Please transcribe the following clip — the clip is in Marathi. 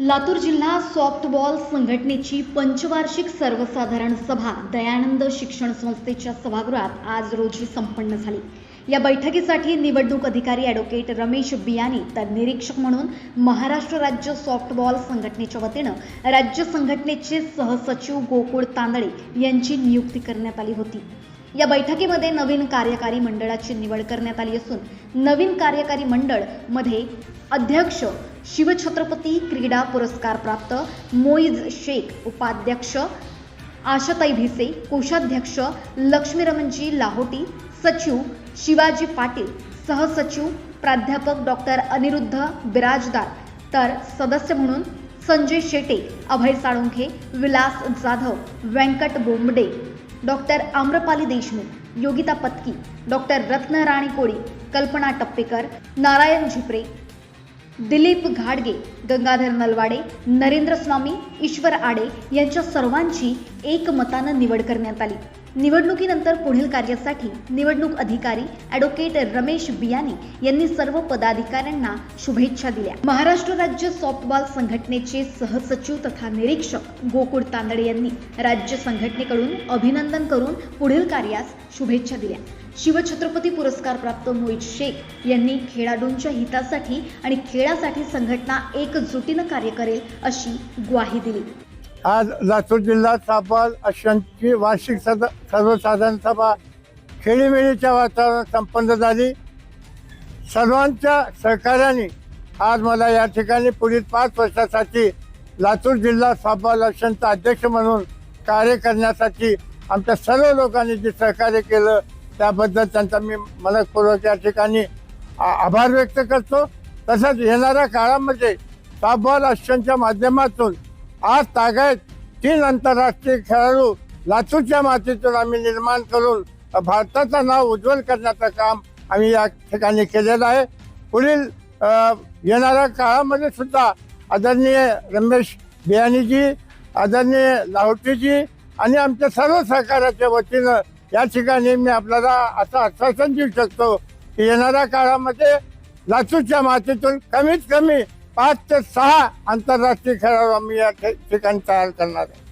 लातूर जिल्हा सॉफ्टबॉल संघटनेची पंचवार्षिक सर्वसाधारण सभा दयानंद शिक्षण संस्थेच्या सभागृहात आज रोजी संपन्न झाली. या बैठकीसाठी निवडणूक अधिकारी ॲडव्होकेट रमेश बियानी तर निरीक्षक म्हणून महाराष्ट्र राज्य सॉफ्टबॉल संघटनेच्या वतीनं राज्य संघटनेचे सहसचिव गोकुळ तांदळे यांची नियुक्ती करण्यात आली होती. या बैठकीमध्ये नवीन कार्यकारी मंडळाची निवड करण्यात आली असून नवीन कार्यकारी मंडळमध्ये अध्यक्ष शिवछत्रपती क्रीडा पुरस्कार प्राप्त मोईज शेख उपाध्यक्ष आशाताई भिसे कोषाध्यक्ष लक्ष्मीरमणजी लाहोटी सचिव शिवाजी पाटील सहसचिव प्राध्यापक डॉक्टर अनिरुद्ध बिराजदार तर सदस्य म्हणून संजय शेटे अभय साळुंखे विलास जाधव व्यंकट बोंबडे डॉक्टर आम्रपाली देशमुख योगिता पत्की डॉक्टर रत्न राणी कोळी कल्पना टप्पेकर नारायण झिपरे दिलीप घाडगे गंगाधर नलवाडे नरेंद्र स्वामी ईश्वर आडे यांच्या सर्वांची एकमतानं निवड करण्यात आली. निवडणुकीनंतर पुढील कार्यासाठी निवडणूक अधिकारी ॲडव्होकेट रमेश बियानी यांनी सर्व पदाधिकाऱ्यांना शुभेच्छा दिल्या. महाराष्ट्र राज्य सॉफ्टबॉल संघटनेचे सहसचिव तथा निरीक्षक गोकुळ तांदळे यांनी राज्य संघटनेकडून अभिनंदन करून पुढील कार्यास शुभेच्छा दिल्या. शिवछत्रपती पुरस्कार प्राप्त मोहित शेख यांनी खेळाडूंच्या हितासाठी आणि खेळासाठी संघटना एकजुटीनं कार्य करेल अशी ग्वाही दिली. आज लातूर जिल्हा सापाल अशांची वार्षिक सद सर्वसाधारण सभा खेळीमेळीच्या वातावरणात संपन्न झाली. सर्वांच्या सहकार्याने आज मला या ठिकाणी पुढील पाच वर्षासाठी लातूर जिल्हा सापाल अशांचा अध्यक्ष म्हणून कार्य करण्यासाठी आमच्या सर्व लोकांनी जे सहकार्य केलं त्याबद्दल त्यांचा मी मनपूर्वक या ठिकाणी आ- आभार व्यक्त करतो. तसंच येणाऱ्या काळामध्ये सापाल अशांच्या माध्यमातून आज तागायत तीन आंतरराष्ट्रीय खेळाडू लातूरच्या मातीतून आम्ही निर्माण करून भारताचं नाव उज्ज्वल करण्याचं काम आम्ही या ठिकाणी केलेलं आहे. पुढील येणाऱ्या काळामध्ये सुद्धा आदरणीय रमेश बियाणीजी आदरणीय लाहोटीजी आणि आमच्या सर्व सहकार्याच्या वतीनं या ठिकाणी मी आपल्याला असं आश्वासन देऊ शकतो की येणाऱ्या काळामध्ये लातूरच्या मातीतून कमीत कमी पाच ते सहा आंतरराष्ट्रीय खेळाडू आम्ही या ठिकाणी तयार करणार आहे.